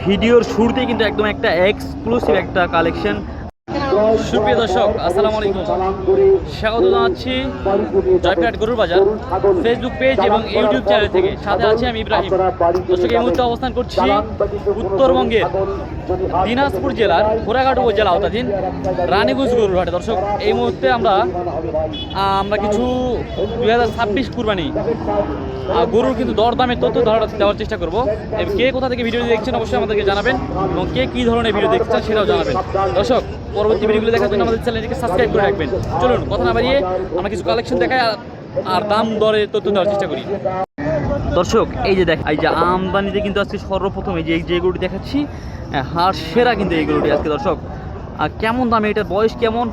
ভিডিওর শুরুতেই কিন্তু একদম একটা এক্সক্লুসিভ একটা কালেকশন সুপ্রিয় দর্শক, আসসালামু আলাইকুম। স্বাগত জানাচ্ছি জয়পুরহাট গরুর বাজার ফেসবুক পেজ এবং ইউটিউব চ্যানেল থেকে। সাথে আছি আমি ইব্রাহিম। দর্শক, এই মুহূর্তে অবস্থান করছি উত্তরবঙ্গের দিনাজপুর জেলার ঘোড়াঘাট উপজেলা আওতাধীন রানীগঞ্জ গরুর হাটে দর্শক, এই মুহূর্তে আমরা আমরা কিছু দুই হাজার ছাব্বিশ কুরবানি গরুর কিন্তু দরদামের তথ্য ধারণা দেওয়ার চেষ্টা করব। কে কোথা থেকে ভিডিও দেখছেন অবশ্যই আমাদেরকে জানাবেন এবং কে কী ধরনের ভিডিও দেখছেন সেটাও জানাবেন। দর্শক পরবর্তী ভিডিওগুলো দেখার জন্য আমাদের চ্যানেলটিকে সাবস্ক্রাইব করে রাখবেন। চলুন, কথা না বাড়িয়ে আমরা কিছু কালেকশন দেখাই আর- দাম দরের তথ্য দেওয়ার চেষ্টা করি। দর্শক, এই যে দেখ এই যে আমদানিতে কিন্তু আজকে সর্বপ্রথম এই যে যে গরুটি দেখাচ্ছি হার সেরা কিন্তু এই গরুটি আজকে দর্শক। আর কেমন দামে এটার বয়স কেমন?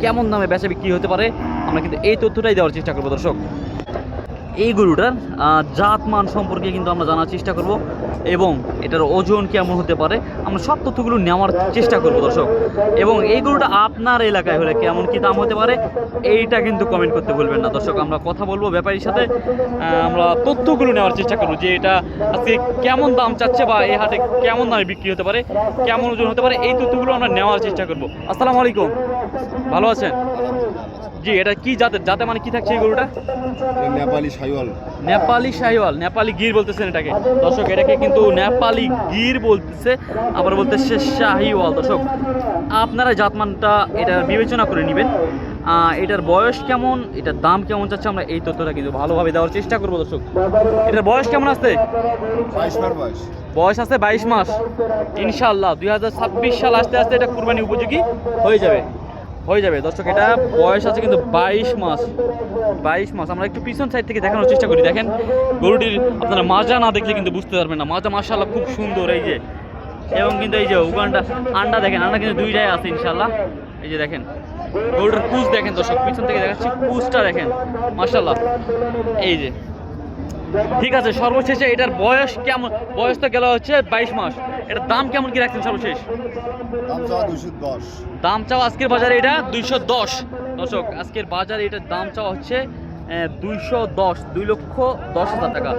কেমন দামে বেচা বিক্রি হতে পারে? আমরা কিন্তু এই তথ্যটাই দেওয়ার চেষ্টা করব দর্শক। এই গরুটার জাত মান সম্পর্কে কিন্তু আমরা জানার চেষ্টা করব এবং এটার ওজন কেমন হতে পারে, আমরা সব তথ্যগুলো নেওয়ার চেষ্টা করব দর্শক। এবং এই গরুটা আপনার এলাকায় হলে কেমন কি দাম হতে পারে, এইটা কিন্তু কমেন্ট করতে ভুলবেন না দর্শক। আমরা কথা বলব ব্যাপারীর সাথে আমরা তথ্যগুলো নেওয়ার চেষ্টা করব যে এটা আজকে কেমন দাম চাচ্ছে বা এই হাটে কেমন দামে বিক্রি হতে পারে, কেমন ওজন হতে পারে, এই তথ্যগুলো আমরা নেওয়ার চেষ্টা করব। আসসালামু আলাইকুম। ভালো আছেন? জি এটা কি জাতের? জাতে মানে কি থাকছে এই গরুটা? নেপালি সাইওয়াল। নেপালি শাহিওয়াল নেপালি গির বলতেছেন এটাকে। দর্শক এটাকে কিন্তু নেপালি গির বলতেছে আবার বলতেছে শাহিওয়াল। দর্শক আপনারা জাতমানটা এটা বিবেচনা করে নেবেন। এটার বয়স কেমন এটার দাম কেমন যাচ্ছে আমরা এই তথ্যটা কিন্তু ভালোভাবে দেওয়ার চেষ্টা করব দর্শক। এটার বয়স কেমন আছে? বয়স। বয়স আছে বাইশ মাস। ইনশাল্লাহ দুই হাজার ছাব্বিশ সাল আসতে আসতে এটা কুরবানি উপযোগী হয়ে যাবে। হয়ে যাবে। দর্শক, এটা বয়স আছে কিন্তু বাইশ মাস। বাইশ মাস। আমরা একটু পিছন সাইড থেকে দেখানোর চেষ্টা করি। দেখেন, গরুটির আপনারা মাজা না দেখলে কিন্তু বুঝতে পারবেন না। মাজা মাশাল্লাহ খুব সুন্দর, এই যে। এবং কিন্তু এই যে উগানটা, আন্ডা দেখেন, আন্ডা কিন্তু দুইটাই আছে ইনশাল্লাহ এই যে দেখেন গরুটার কুচ দেখেন দর্শক, পিছন থেকে দেখাচ্ছি কুচটা দেখেন মাশাল্লাহ এই যে ঠিক আছে সর্বশেষে এটার বয়স কেমন? বয়স তো গেল হচ্ছে বাইশ মাস। এটার দাম কেমন কি রাখছেন সর্বশেষ? দাম চাও আজকের বাজারে এটা দুইশো দশ। দর্শক আজকের বাজারে এটার দাম চাওয়া হচ্ছে দুইশো দশ দুই লক্ষ দশ হাজার টাকা।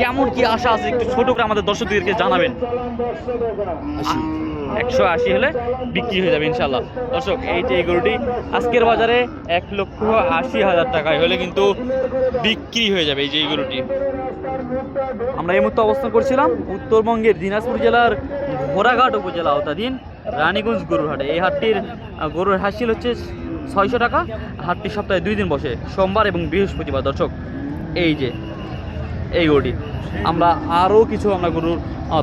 কেমন কি আশা আছে? একটু ছোট করে আমাদের দর্শকদেরকে জানাবেন। একশো আশি হলে বিক্রি হয়ে যাবে ইনশাল্লাহ দর্শক, এই যে এই গরুটি, আজকের বাজারে এক লক্ষ আশি হাজার টাকায় হলে কিন্তু বিক্রি হয়ে যাবে এই যে এই গরুটি। আমরা এই মুহূর্তে অবস্থান করছিলাম উত্তরবঙ্গের দিনাজপুর জেলার ঘোড়াঘাট উপজেলা আওতাধীন রানীগঞ্জ গরুর হাটে এই হাটটির গরুর হাসিল হচ্ছে ছয়শো টাকা হাটটি সপ্তাহে দুই দিন বসে, সোমবার এবং বৃহস্পতিবার। দর্শক, এই যে এই গরুটি। আমরা আরও কিছু আমরা গরুর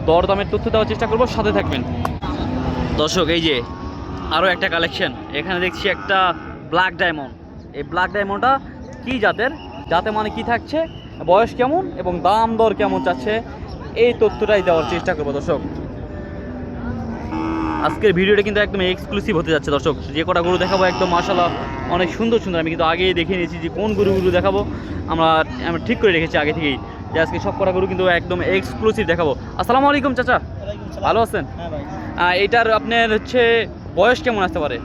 দরদামের তথ্য দেওয়ার চেষ্টা করব, সাথে থাকবেন। দর্শক এই যে আরও একটা কালেকশন এখানে দেখছি একটা ব্ল্যাক ডায়মন্ড এই ব্ল্যাক ডায়মন্ডটা কি জাতের? যাতে মানে কি থাকছে? বয়স কেমন এবং দাম দর কেমন চাচ্ছে? এই তথ্যটাই দেওয়ার চেষ্টা করব দর্শক। আজকের ভিডিওটা কিন্তু একদম এক্সক্লুসিভ হতে যাচ্ছে দর্শক। যে কটা গরু দেখাবো একদম মাশাল্লাহ অনেক সুন্দর সুন্দর। আমি কিন্তু আগেই দেখে নিয়েছি যে কোন গরুগুলো দেখাবো। আমরা আমরা ঠিক করে রেখেছি আগে থেকেই যে আজকে সব কটা গরু কিন্তু একদম এক্সক্লুসিভ দেখাবো। আসসালামু আলাইকুম চাচা। ভালো আছেন? হ্যাঁ ভাই। আহ, এইটার আপনার হচ্ছে বয়স কেমন আসতে পারে?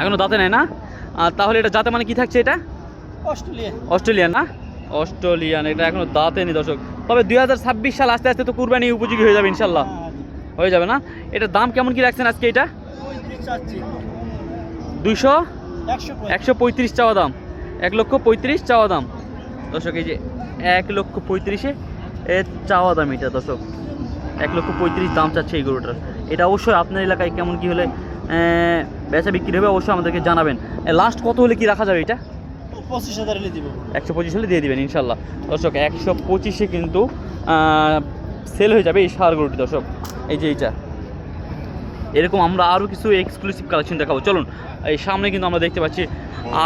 এখনও দাঁতে নেয় না? তাহলে এটা দাঁতে মানে কি থাকছে এটা? অস্ট্রেলিয়া অস্ট্রেলিয়ান না? অস্ট্রেলিয়ান এটা এখনও দাঁতে নেই দর্শক। তবে দুই হাজার ছাব্বিশ সাল আস্তে আস্তে তো কুরবানি উপযোগী হয়ে যাবে ইনশাল্লাহ হয়ে যাবে না? এটার দাম কেমন কি রাখছেন আজকে এটা? দুইশো? একশো পঁয়ত্রিশ চাওয়া দাম। এক লক্ষ পঁয়ত্রিশ চাওয়া দাম। দর্শক এই যে এক লক্ষ পঁয়ত্রিশে এ চাওয়া দাম এটা দর্শক। এক লক্ষ পঁয়ত্রিশ দাম চাচ্ছে এই গরুটার। এটা অবশ্যই আপনার এলাকায় কেমন কি হলে বেচা বিক্রি হবে অবশ্যই আমাদেরকে জানাবেন। লাস্ট কত হলে কি রাখা যাবে এটা? পঁচিশ হাজার হলে দিব। একশো পঁচিশ হলে দিয়ে দেবেন ইনশাল্লাহ। দর্শক একশো পঁচিশে কিন্তু সেল হয়ে যাবে এই সার গরুটি দর্শক। এই যে এইটা। এরকম আমরা আরও কিছু এক্সক্লুসিভ কালেকশন দেখাবো। চলুন এই সামনে কিন্তু আমরা দেখতে পাচ্ছি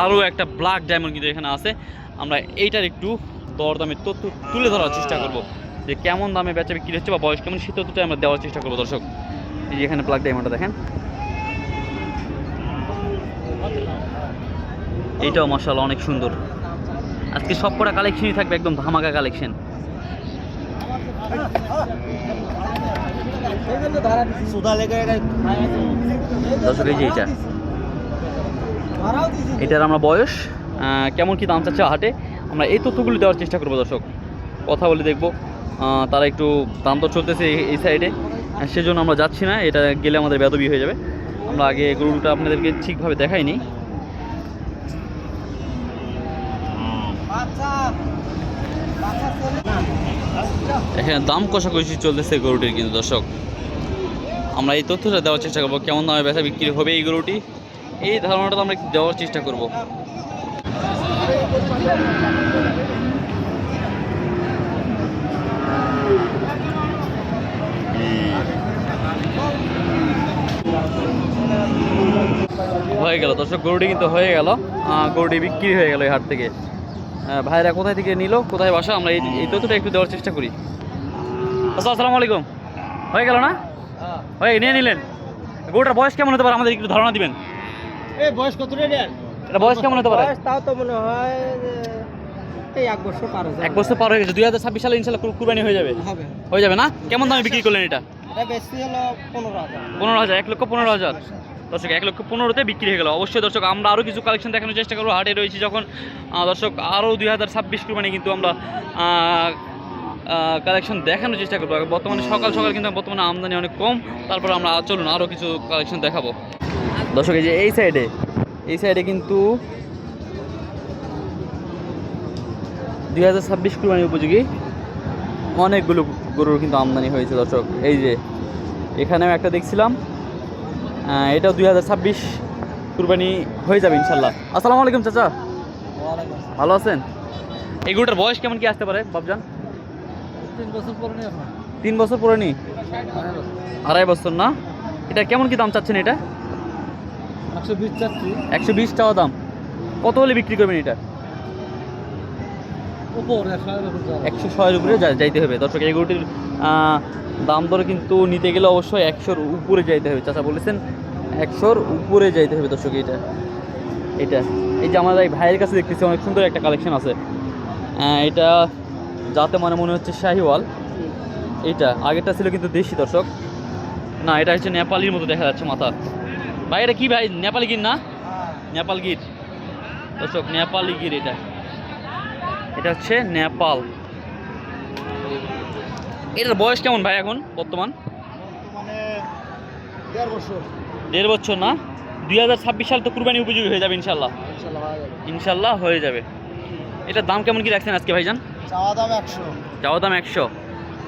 আরও একটা ব্ল্যাক ডায়মন্ড কিন্তু এখানে আছে। আমরা এইটার একটু দরদামের তথ্য তুলে ধরার চেষ্টা করব। যে কেমন দামে বেচা বিক্রি হচ্ছে বা বয়স কেমন, সে তথ্যটা আমরা দেওয়ার চেষ্টা করব দর্শক। এই যে এখানে প্লাগ ডায়মন্ডটা দেখেন। এইটাও মার্শাল অনেক সুন্দর। আজকে সব কটা কালেকশনই থাকবে, একদম ধামাকা কালেকশন দর্শক, এই যে এইটা। এটার আমরা বয়স কেমন কি দাম চাচ্ছে হাটে, আমরা এই তথ্যগুলো দেওয়ার চেষ্টা করব দর্শক। কথা বলে দেখব। তারা একটু দাম চলতেছে এই- সাইডে সেজন্য আমরা যাচ্ছি না, এটা গেলে আমাদের বেদবি হয়ে যাবে। আমরা আগে গরুটা আপনাদেরকে ঠিকভাবে দেখাইনি। এখানে দাম কষাকষি চলতেছে গরুটির কিন্তু দর্শক। আমরা এই তথ্যটা দেওয়ার চেষ্টা করব, কেমন দামে বেচা বিক্রি হবে এই গরুটি। এই ধারণাটা আমরা দেওয়ার চেষ্টা করব। হয়ে গেল দর্শক গরুটি কিন্তু হয়ে গেল। গরুটি বিক্রি হয়ে গেল এই হাট থেকে। ভাইরা কোথায় থেকে নিল কোথায় বাসা? আমরা এই তথ্যটা একটু দেওয়ার চেষ্টা করি। আচ্ছা আসসালামু আলাইকুম। হয়ে গেল না? হয়ে নিয়ে নিলেন। গরুটার বয়স কেমন হতে পারে? আমাদের একটু ধারণা দিবেন। এই বয়স কত এটা বয়স কেমন হতে পারে? বয়স তাও তো মনে হয় এই এক বছর পার হয়ে এক বছর পার হয়ে গেছে। দুই হাজার ছাব্বিশ সালে ইনশাল্লাহ কুরবানি হয়ে যাবে। হবে। হয়ে যাবে না? কেমন দামে বিক্রি করলেন এটা? পনেরো হাজার। এক লক্ষ পনেরো হাজার। দর্শক এক লক্ষ পনেরোতে বিক্রি হয়ে গেল। অবশ্যই দর্শক আমরা আরও কিছু কালেকশন দেখানোর চেষ্টা করব। হাটে রয়েছি যখন দর্শক আরও দুই হাজার ছাব্বিশ কুরবানি কিন্তু আমরা কালেকশন দেখানোর চেষ্টা করব। বর্তমানে সকাল সকাল কিন্তু বর্তমানে আমদানি অনেক কম। তারপর আমরা চলুন আরও কিছু কালেকশন দেখাবো। দর্শক এই যে এই সাইডে এই সাইডে কিন্তু দুই হাজার ছাব্বিশ কুরবানি উপযোগী। অনেকগুলো গরুর কিন্তু আমদানি হয়েছে দর্শক। এই যে এখানেও একটা দেখছিলাম। এটাও দুই হাজার ছাব্বিশ কুরবানি হয়ে যাবে ইনশাল্লাহ আসসালামু আলাইকুম চাচা। ভালো আছেন? এই গরুটার বয়স কেমন কি আসতে পারে বাবজান তিন বছর পরে তিন বছর পরে নি আড়াই বছর না? এটা কেমন কি দাম চাচ্ছেন এটা? একশো বিশ চাচ্ছি। একশো বিশ টাকা দাম। কত হলে বিক্রি করবেন এটা? একশো ছয়ের উপরে যাইতে হবে। দর্শক, এই গরুটির দাম দর কিন্তু নিতে গেলে অবশ্যই একশোর উপরে যাইতে হবে। চাচা বলেছেন একশোর উপরে যাইতে হবে দর্শক এটা এটা এই যে আমাদের এই ভাইয়ের কাছে দেখতেছি, অনেক সুন্দর একটা কালেকশন আছে। এটা যাতে মানে মনে হচ্ছে শাহিওয়াল। এইটা। আগেরটা ছিল কিন্তু দেশি দর্শক। না, এটা হচ্ছে নেপালির মতো দেখা যাচ্ছে মাথা। ভাই, এটা কী ভাই? নেপালি গির না? নেপাল গির। দর্শক, নেপালি গির এটা। এটা হচ্ছে নেপাল। এটার বয়স কেমন ভাই এখন বর্তমান? মানে দেড় বছর। না? দুই হাজার ছাব্বিশ সাল তো কুরবানি উপযোগী হয়ে যাবে ইনশাল্লাহ ইনশাল্লাহ হয়ে যাবে। এটার দাম কেমন কি রাখছেন আজকে ভাইজান? চাওয়া দাম একশো। যাওয়া দাম একশো।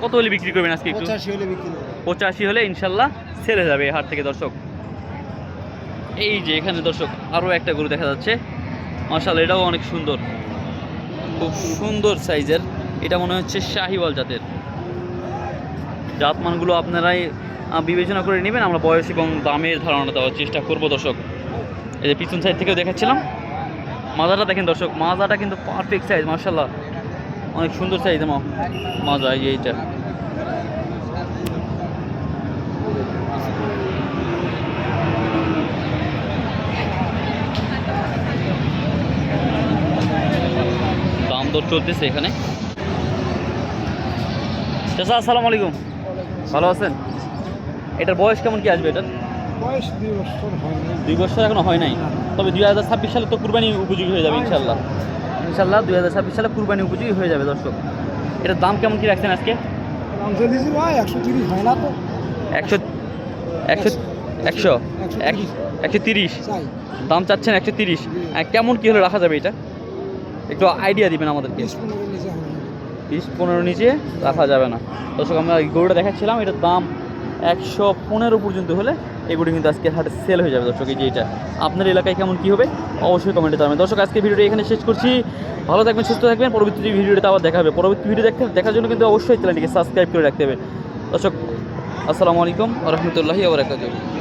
কত হলে বিক্রি করবেন আজকে একটু? পঁচাশি হলে পঁচাশি হলে ইনশাল্লাহ ছেড়ে যাবে হাট থেকে দর্শক। এই যে এখানে দর্শক আরও একটা গরু দেখা যাচ্ছে। মার্শাল এটাও অনেক সুন্দর। খুব সুন্দর সাইজের। এটা মনে হচ্ছে শাহিওয়াল জাতের। জাতমানগুলো আপনারাই বিবেচনা করে নেবেন, আমরা বয়স এবং দামের ধারণা দেওয়ার চেষ্টা করব দর্শক। এই যে পিছন সাইড থেকেও দেখাচ্ছিলাম। মাজাটা দেখেন দর্শক, মাজাটা কিন্তু পারফেক্ট সাইজ মার্শাল্লাহ অনেক সুন্দর সাইজ মাজা এই এইটা। দর চলতেছে এখানে। চাচা আসসালামু আলাইকুম। ভালো আছেন? এটার বয়স কেমন কি আসবে এটার? বয়স দুই বছর হয়নি দুই বছর এখনও হয় নাই? তবে দুই হাজার ছাব্বিশ সালে তো কুরবানি উপযোগী হয়ে যাবে ইনশাল্লাহ ইনশাল্লাহ দুই হাজার ছাব্বিশ সালে কুরবানি উপযোগী হয়ে যাবে দর্শক। এটার দাম কেমন কি রাখছেন আজকে? একশো তিরিশ হয় না তো। একশো একশো একশো এক একশো তিরিশ। দাম চাচ্ছেন একশো তিরিশ। কেমন কী হলে রাখা যাবে এটা? একটু আইডিয়া দিবেন আমাদেরকে। বিশ পনেরো নিচে রাখা যাবে না। দর্শক আমরা এই গরুটা দেখাচ্ছিলাম এটার দাম একশো পনেরো পর্যন্ত হলে এগুলি কিন্তু আজকে হাটে সেল হয়ে যাবে। দর্শক এই যে এটা আপনার এলাকায় কেমন কী হবে? অবশ্যই কমেন্টে জানাবেন। দর্শক আজকে ভিডিওটা এখানে শেষ করছি। ভালো থাকবেন সুস্থ থাকবেন। পরবর্তী ভিডিওতে আবার দেখা হবে। পরবর্তী ভিডিও দেখতে দেখার জন্য কিন্তু অবশ্যই চ্যানেলটিকে সাবস্ক্রাইব করে রাখতে হবে। দর্শক আসসালামু আলাইকুম রহমতুল্লাহি আবরাকাতুহ